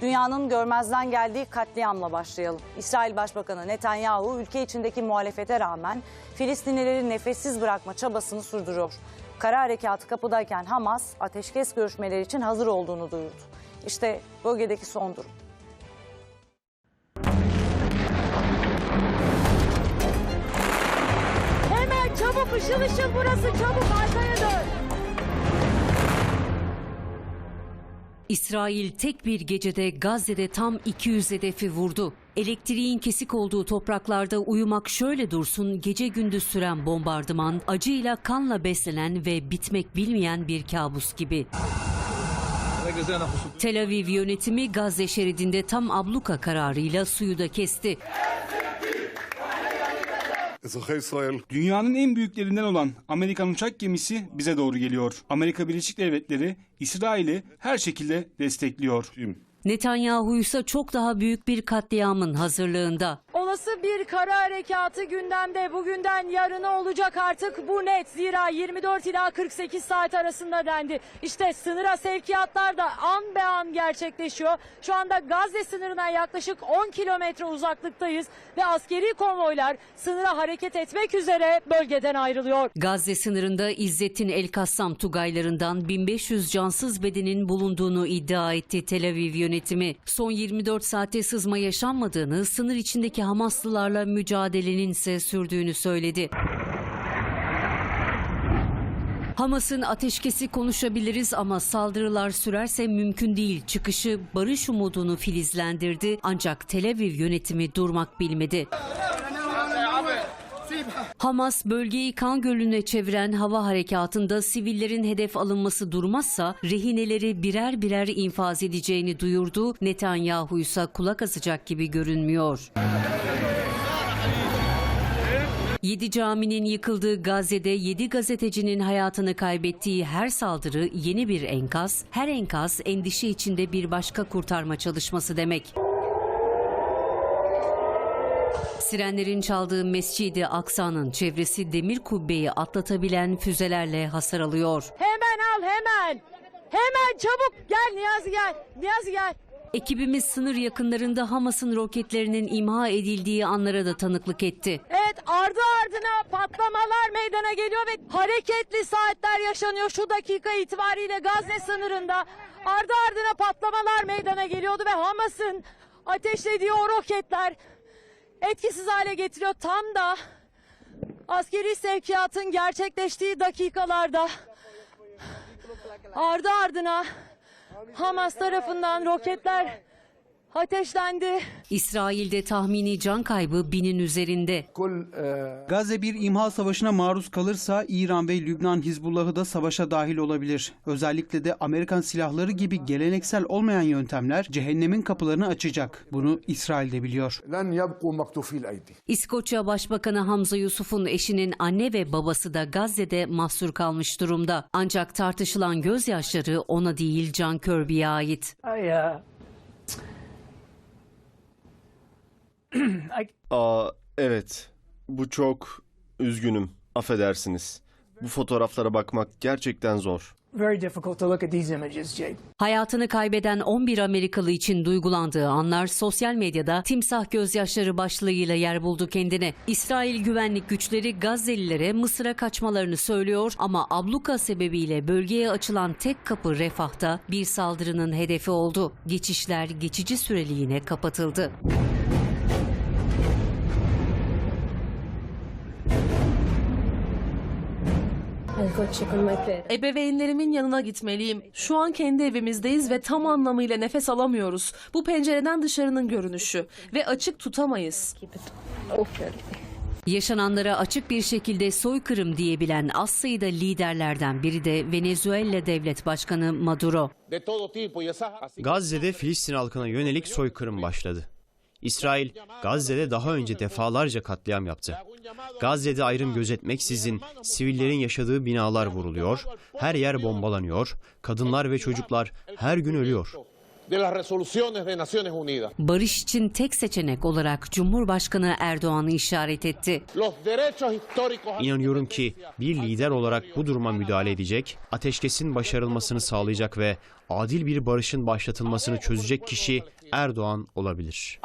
Dünyanın görmezden geldiği katliamla başlayalım. İsrail Başbakanı Netanyahu ülke içindeki muhalefete rağmen Filistinlileri nefessiz bırakma çabasını sürdürüyor. Kara harekatı kapıdayken Hamas ateşkes görüşmeleri için hazır olduğunu duyurdu. İşte bölgedeki son durum. Hemen çabuk ışıl ışıl burası çabuk arkaya dön. İsrail tek bir gecede Gazze'de tam 200 hedefi vurdu. Elektriğin kesik olduğu topraklarda uyumak şöyle dursun gece gündüz süren bombardıman, acıyla kanla beslenen ve bitmek bilmeyen bir kabus gibi. Tel Aviv yönetimi Gazze şeridinde tam abluka kararıyla suyu da kesti. Dünyanın en büyüklerinden olan Amerikan uçak gemisi bize doğru geliyor. Amerika Birleşik Devletleri İsrail'i her şekilde destekliyor. Netanyahu ise çok daha büyük bir katliamın hazırlığında. Olası bir kara harekatı gündemde. Bugünden yarına olacak artık bu net. Zira 24 ila 48 saat arasında dendi. İşte sınıra sevkiyatlar da an be an gerçekleşiyor. Şu anda Gazze sınırına yaklaşık 10 kilometre uzaklıktayız. Ve askeri konvoylar sınıra hareket etmek üzere bölgeden ayrılıyor. Gazze sınırında İzzettin El Kassam Tugaylarından 1500 cansız bedenin bulunduğunu iddia etti Tel Aviv yönetimi. Son 24 saate sızma yaşanmadığını, sınır içindeki Hamaslılarla mücadelenin ise sürdüğünü söyledi. Hamas'ın ateşkesi konuşabiliriz ama saldırılar sürerse mümkün değil. Çıkışı barış umudunu filizlendirdi ancak Tel Aviv yönetimi durmak bilmedi. Hamas bölgeyi kan gölüne çeviren hava harekatında sivillerin hedef alınması durmazsa rehineleri birer birer infaz edeceğini duyurdu. Netanyahu ise kulak asacak gibi görünmüyor. Yedi caminin yıkıldığı Gazze'de yedi gazetecinin hayatını kaybettiği her saldırı yeni bir enkaz, her enkaz endişe içinde bir başka kurtarma çalışması demek. Sirenlerin çaldığı Mescid-i Aksa'nın çevresi demir kubbeyi atlatabilen füzelerle hasar alıyor. Hemen al hemen. Hemen çabuk gel Niyazi gel. Niyazi gel. Ekibimiz sınır yakınlarında Hamas'ın roketlerinin imha edildiği anlara da tanıklık etti. Evet ardı ardına patlamalar meydana geliyor ve hareketli saatler yaşanıyor şu dakika itibariyle Gazze sınırında. Ardı ardına patlamalar meydana geliyordu ve Hamas'ın ateşlediği o roketler etkisiz hale getiriyor. Tam da askeri sevkiyatın gerçekleştiği dakikalarda ardı ardına Hamas tarafından roketler ateşlendi. İsrail'de tahmini can kaybı binin üzerinde. Gazze bir imha savaşına maruz kalırsa İran ve Lübnan Hizbullah'ı da savaşa dahil olabilir. Özellikle de Amerikan silahları gibi geleneksel olmayan yöntemler cehennemin kapılarını açacak. Bunu İsrail de biliyor. İskoçya Başbakanı Hamza Yusuf'un eşinin anne ve babası da Gazze'de mahsur kalmış durumda. Ancak tartışılan gözyaşları ona değil John Kirby'ye ait. Aya. Aa evet. Bu çok üzgünüm. Affedersiniz. Bu fotoğraflara bakmak gerçekten zor. very difficult to look at these images, Jake. Hayatını kaybeden 11 Amerikalı için duygulandığı anlar sosyal medyada timsah gözyaşları başlığıyla yer buldu kendine. İsrail güvenlik güçleri Gazze'lilere Mısır'a kaçmalarını söylüyor ama abluka sebebiyle bölgeye açılan tek kapı Refah'ta bir saldırının hedefi oldu. Geçişler geçici süreliğine kapatıldı. Ebeveynlerimin yanına gitmeliyim. Şu an kendi evimizdeyiz ve tam anlamıyla nefes alamıyoruz. Bu pencereden dışarının görünüşü ve açık tutamayız. Yaşananlara açık bir şekilde soykırım diyebilen az sayıda liderlerden biri de Venezuela Devlet Başkanı Maduro. Gazze'de Filistin halkına yönelik soykırım başladı. İsrail, Gazze'de daha önce defalarca katliam yaptı. Gazze'de ayrım gözetmeksizin sivillerin yaşadığı binalar vuruluyor, her yer bombalanıyor, kadınlar ve çocuklar her gün ölüyor. De las resoluciones de Naciones Unidas. Barış için tek seçenek olarak Cumhurbaşkanı Erdoğan'ı işaret etti. Los derechos históricos İnanıyorum ki bir lider olarak bu duruma müdahale edecek, ateşkesin başarılmasını sağlayacak ve adil bir barışın başlatılmasını çözecek kişi Erdoğan olabilir.